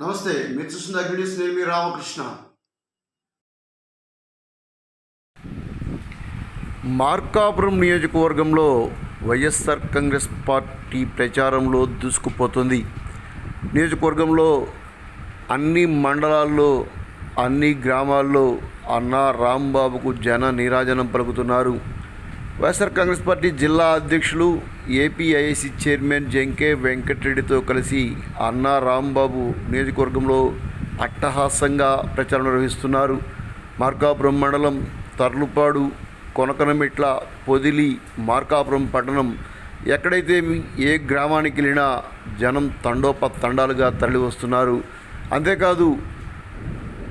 నమస్తే మీరు చూస్తున్న అగ్నిస్ నేను మీ రామకృష్ణ. మార్కాపురం నియోజకవర్గంలో వైఎస్ఆర్ కాంగ్రెస్ పార్టీ ప్రచారంలో దూసుకుపోతుంది. నియోజకవర్గంలో అన్ని మండలాల్లో అన్ని గ్రామాల్లో అన్న రాంబాబుకు జన నీరాజనం పలుకుతున్నారు. వైఎస్ఆర్ కాంగ్రెస్ పార్టీ జిల్లా అధ్యక్షులు ఏపీఐసి చైర్మన్ జంకే వెంకటరెడ్డితో కలిసి అన్నా రాంబాబు నియోజకవర్గంలో అట్టహాసంగా ప్రచారం నిర్వహిస్తున్నారు. మార్కాపురం మండలం తర్లుపాడు కొనకనమిట్ల పొదిలి మార్కాపురం పట్టణం ఎక్కడైతే ఏ గ్రామానికి వెళ్ళినా జనం తండోప తండాలుగా తరలి వస్తున్నారు. అంతేకాదు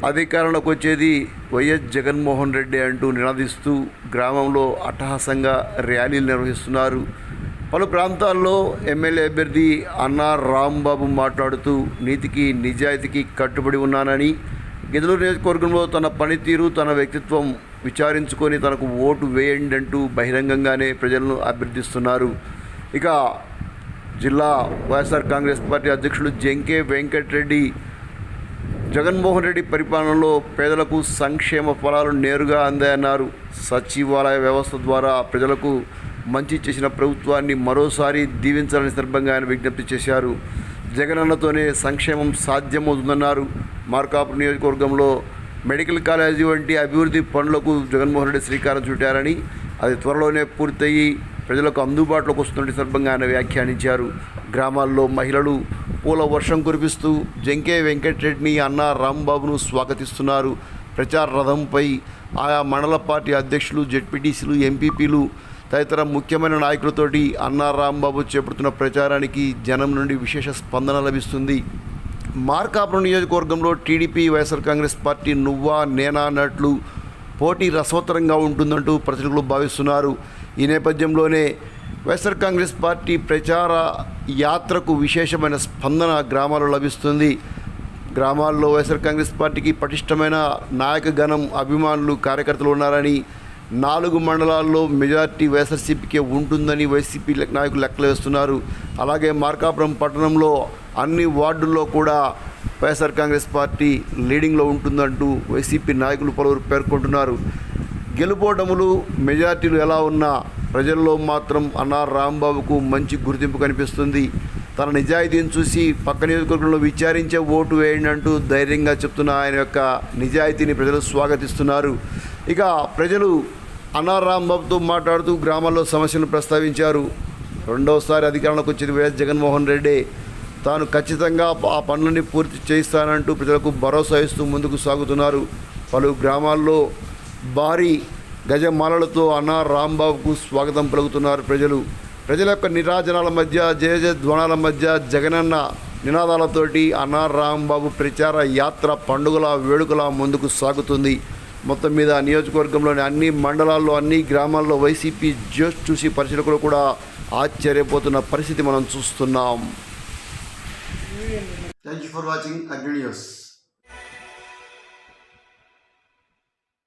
అధికారంలోకి వచ్చేది వైఎస్ జగన్మోహన్ రెడ్డి అంటూ నినాదిస్తూ గ్రామంలో అట్టహాసంగా ర్యాలీలు నిర్వహిస్తున్నారు. పలు ప్రాంతాల్లో ఎమ్మెల్యే అభ్యర్థి అన్నార్ రాంబాబు మాట్లాడుతూ నీతికి నిజాయితీకి కట్టుబడి ఉన్నానని గిదలూరు నియోజకవర్గంలో తన పనితీరు తన వ్యక్తిత్వం విచారించుకొని తనకు ఓటు వేయండి అంటూ బహిరంగంగానే ప్రజలను అభ్యర్థిస్తున్నారు. ఇక జిల్లా వైఎస్ఆర్ కాంగ్రెస్ పార్టీ అధ్యక్షులు జెంకే వెంకటరెడ్డి జగన్మోహన్ రెడ్డి పరిపాలనలో పేదలకు సంక్షేమ ఫలాలు నేరుగా అందాయన్నారు. సచివాలయ వ్యవస్థ ద్వారా ప్రజలకు మంచి చేసిన ప్రభుత్వాన్ని మరోసారి దీవించాలని సందర్భంగా ఆయన విజ్ఞప్తి చేశారు. జగనన్నతోనే సంక్షేమం సాధ్యమవుతుందన్నారు. మార్కాపు నియోజకవర్గంలో మెడికల్ కాలేజీ వంటి అభివృద్ధి పనులకు జగన్మోహన్ రెడ్డి శ్రీకారం చుట్టారని అది త్వరలోనే పూర్తయి ప్రజలకు అందుబాటులోకి వస్తున్న సందర్భంగా ఆయన వ్యాఖ్యానించారు. గ్రామాల్లో మహిళలు పూల వర్షం కురిపిస్తూ జంకే వెంకటరెడ్డిని అన్న రాంబాబును స్వాగతిస్తున్నారు. ప్రచార రథంపై ఆయా మండల పార్టీ అధ్యక్షులు జెడ్పీటీసీలు ఎంపీపీలు తదితర ముఖ్యమైన నాయకులతోటి అన్నా రాంబాబు చేపడుతున్న ప్రచారానికి జనం నుండి విశేష స్పందన లభిస్తుంది. మార్కాపురం నియోజకవర్గంలో టీడీపీ వైఎస్ఆర్ కాంగ్రెస్ పార్టీ నువ్వా నేనా అన్నట్లు పోటీ రసవత్తరంగా ఉంటుందంటూ ప్రజలు భావిస్తున్నారు. ఈ నేపథ్యంలోనే వైఎస్ఆర్ కాంగ్రెస్ పార్టీ ప్రచార యాత్రకు విశేషమైన స్పందన గ్రామాల్లో లభిస్తుంది. గ్రామాల్లో వైఎస్ఆర్ కాంగ్రెస్ పార్టీకి పటిష్టమైన నాయకగణం అభిమానులు కార్యకర్తలు ఉన్నారని నాలుగు మండలాల్లో మెజార్టీ వైఎస్ఆర్సీపీకే ఉంటుందని వైసీపీ నాయకులు లెక్కలు వేస్తున్నారు. అలాగే మార్కాపురం పట్టణంలో అన్ని వార్డుల్లో కూడా వైఎస్ఆర్ కాంగ్రెస్ పార్టీ లీడింగ్లో ఉంటుందంటూ వైసీపీ నాయకులు పలువురు పేర్కొంటున్నారు. గెలుపోటములు మెజార్టీలు ఎలా ఉన్నా ప్రజల్లో మాత్రం అన్నా రాంబాబుకు మంచి గుర్తింపు కనిపిస్తుంది. తన నిజాయితీని చూసి పక్క నియోజకవర్గంలో విచారించే ఓటు వేయండి అంటూ ధైర్యంగా చెప్తున్న ఆయన యొక్క నిజాయితీని ప్రజలు స్వాగతిస్తున్నారు. ఇక ప్రజలు అన్నా రాంబాబుతో మాట్లాడుతూ గ్రామాల్లో సమస్యను ప్రస్తావించారు. రెండవసారి అధికారంలోకి వచ్చింది వైఎస్ జగన్మోహన్ రెడ్డి. తాను ఖచ్చితంగా ఆ పనులని పూర్తి చేయిస్తానంటూ ప్రజలకు భరోసా ఇస్తూ ముందుకు సాగుతున్నారు. పలు గ్రామాల్లో భారీ గజమాలలతో అన్నా రాంబాబుకు స్వాగతం పలుకుతున్నారు ప్రజలు. ప్రజల యొక్క నిరాజనాల మధ్య జయ జయ ధ్వనాల మధ్య జగనన్న నినాదాలతోటి అన్నా రాంబాబు ప్రచార యాత్ర పండుగల వేడుకల ముందుకు సాగుతుంది. మొత్తం మీద నియోజకవర్గంలోని అన్ని మండలాల్లో అన్ని గ్రామాల్లో వైసీపీ జోష్ చూసి పరిశీలకులు కూడా ఆశ్చర్యపోతున్న పరిస్థితి మనం చూస్తున్నాం. Thank you for watching Agni news